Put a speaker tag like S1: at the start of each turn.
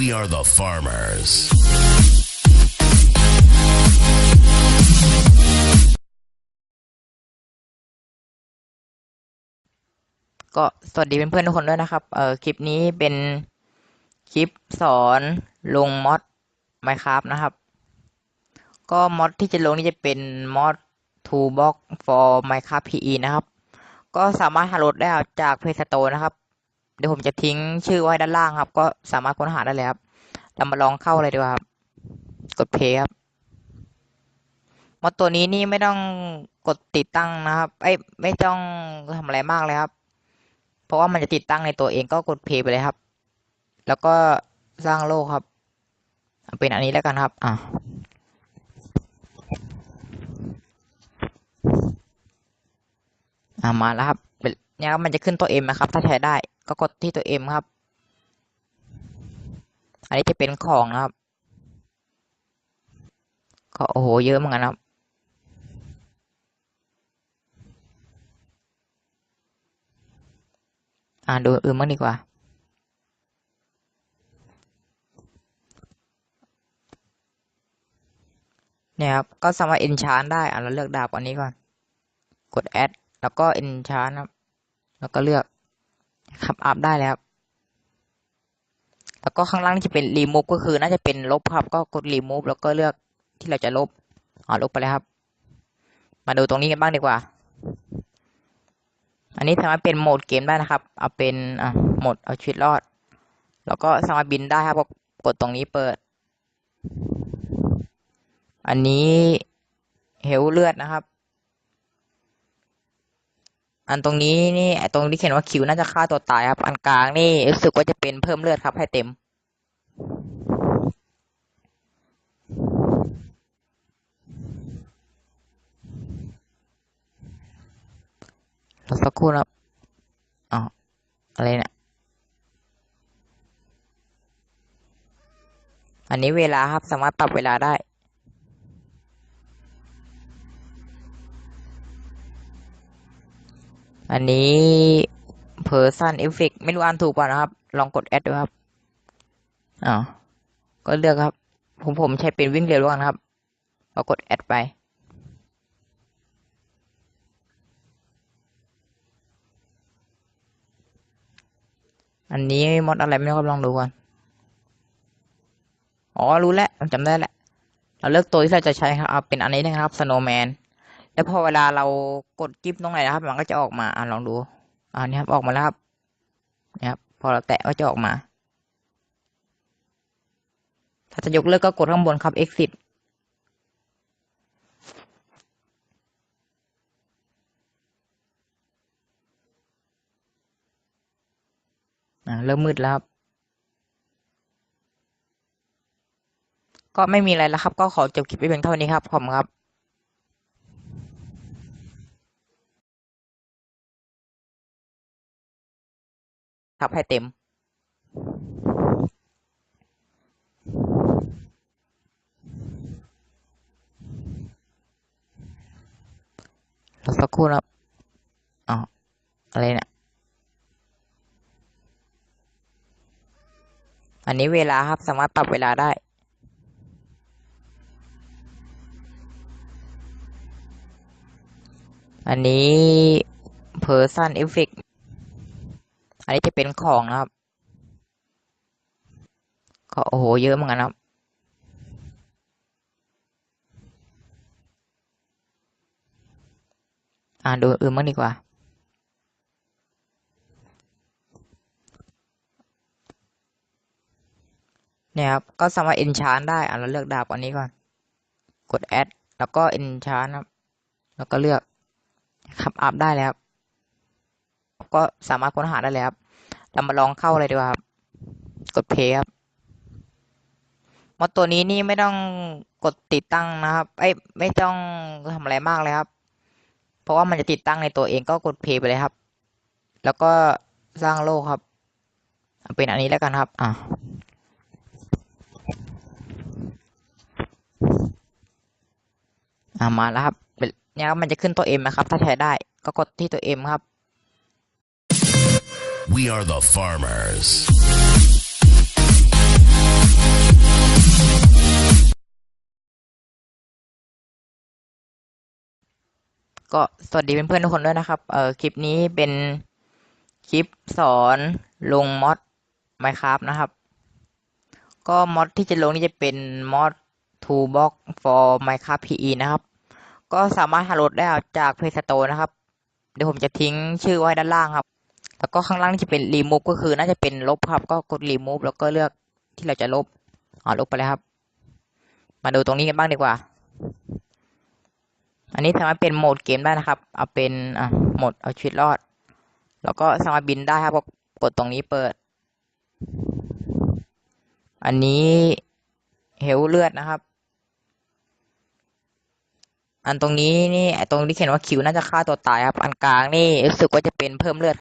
S1: We are the farmers.
S2: ก็ สวัสดีเพื่อนๆทุกคนด้วยนะครับ เอ่อ คลิปนี้เป็นคลิปสอนลงมอด Minecraft นะครับ ก็มอดที่จะลงนี่จะเป็นมอด Toolbox for Minecraft PE นะครับ ก็สามารถหาโหลดได้จาก Play Store นะครับ เดี๋ยวผมจะทิ้งชื่อไว้ด้านล่างครับ ก็สามารถค้นหาได้เลยครับ เรามาลองเข้าเลยดีกว่าครับ กด Play ครับมอดตัวนี้นี่ไม่ต้องกดติดตั้งนะครับเอ้ไม่ต้องทำอะไรมากเลยครับ เพราะว่ามันจะติดตั้งในตัวเองก็กดเพย์ไปเลยครับ แล้วก็สร้างโลกครับ เป็นอันนี้แล้วกันครับ อะอ่ามาแล้วครับเนี่ยมันจะขึ้นตัวเอ็มนะครับ ถ้าใช้ได้ก็กดที่ตัวเอ็มครับ อันนี้จะเป็นของนะครับ ก็โอ้โหเยอะเหมือนกันครับอ่าดูอื่นบ้างดีกว่า เนี่ยครับ ก็สามารถ enchant ได้อะเราเลือกดาบอันนี้ก่อน กด add แล้วก็ enchant ครับ แล้วก็เลือก ขับอัพได้แล้วแล้วก็ข้างล่างนี่จะเป็น remove ก็คือ น่าจะเป็นลบครับ ก็กด remove แล้วก็เลือกที่เราจะลบอ๋อลบไปแล้วครับ มาดูตรงนี้กันบ้างดีกว่า อันนี้สามารถเป็นโหมดเกมได้นะครับ เอาเป็นอะโหมดเอาชีวิตรอด แล้วก็สามารถบินได้ครับก็กดตรงนี้เปิด อันนี้เฮลเลือดนะครับ อันตรงนี้นี่ตรงที่เขียนว่าคิวน่าจะฆ่าตัวตายครับ อันกลางนี่รู้สึกว่าจะเป็นเพิ่มเลือดครับ ให้เต็มรอสักครู่นะครับอ๋ออะไรเนี่ยอันนี้เวลาครับสามารถปรับเวลาได้ อันนี้ person effect ไม่รู้อ่านถูกป่ะนะครับ ลองกด add ดูครับอ๋อก็เลือกครับ ผมผมใช้เป็นวิ่งเร็วแล้วกันครับเรากด add ไปอันนี้มอดอะไรไม่รู้ครับลองดูก่อน อ๋อรู้แล้วจำได้แล้ว เราเลือกตัวที่เราจะใช้ครับ เอาเป็นอันนี้นะครับ snowman แล้วพอเวลาเรากดจิ๊บตรงไหนนะครับ มันก็จะออกมาอ่าลองดูอ่านี่ครับออกมาแล้วครับนี่ครับพอเราแตะก็จะออกมา ถ้าจะยกเลิกก็กดข้างบนครับ exit อ่าเริ่มมืดแล้วครับ ก็ไม่มีอะไรแล้วครับ ก็ขอจบคลิปไว้เพียงเท่านี้ครับ ขอบคุณครับ ครับให้เต็มรอสักครู่นะครับอ๋ออะไรเนี่ย อันนี้เวลาครับสามารถปรับเวลาได้อันนี้ person effect อันนี้จะเป็นของนะครับ ก็โอ้โหเยอะเหมือนกันครับอ่าดูอื่นบ้างดีกว่า เนี่ยครับ ก็สามารถ enchant ได้ อะเราเลือกดาบอันนี้ก่อน กด add แล้วก็ enchant ครับ แล้วก็เลือกขับอัพได้แล้วครับก็สามารถค้นหาได้เลยครับ เรามาลองเข้าเลยดีกว่าครับ กดเพย์ครับมอดตัวนี้นี่ไม่ต้องกดติดตั้งนะครับเอ้ยไม่ต้องทำอะไรมากเลยครับ เพราะว่ามันจะติดตั้งในตัวเองก็กดเพย์ไปเลยครับ แล้วก็สร้างโลกครับเป็นอันนี้แล้วกันครับ อะอ่ามาแล้วครับเนี่ยมันจะขึ้นตัวเอ็มนะครับ ถ้าใช้ได้ก็กดที่ตัวเอ็มครับ
S1: We are the farmers.
S2: ก็สวัสดีเพื่อนๆทุกคนด้วยนะครับ เออคลิปนี้เป็นคลิปสอนลงมอดไมครับนะครับ ก็มอดที่จะลงนี่จะเป็นมอด Toolbox for Minecraft PE นะครับ ก็สามารถหาโหลดได้จากเพจสโตนะครับ เดี๋ยวผมจะทิ้งชื่อไว้ด้านล่างครับ แล้วก็ข้างล่างนี่จะเป็น remove ก็คือ น่าจะเป็นลบครับก็กด remove แล้วก็เลือกที่เราจะลบอ๋อลบไปเลยครับ มาดูตรงนี้กันบ้างดีกว่า อันนี้สามารถเป็นโหมดเกมได้นะครับ เอาเป็นอะโหมดเอาชีวิตรอด แล้วก็สามารถบินได้ครับก็กดตรงนี้เปิด อันนี้เฮลเลือดนะครับ อันตรงนี้นี่ตรงที่เขียนว่าคิวน่าจะฆ่าตัวตายครับ อันกลางนี่รู้สึกว่าจะเป็นเพิ่มเลือด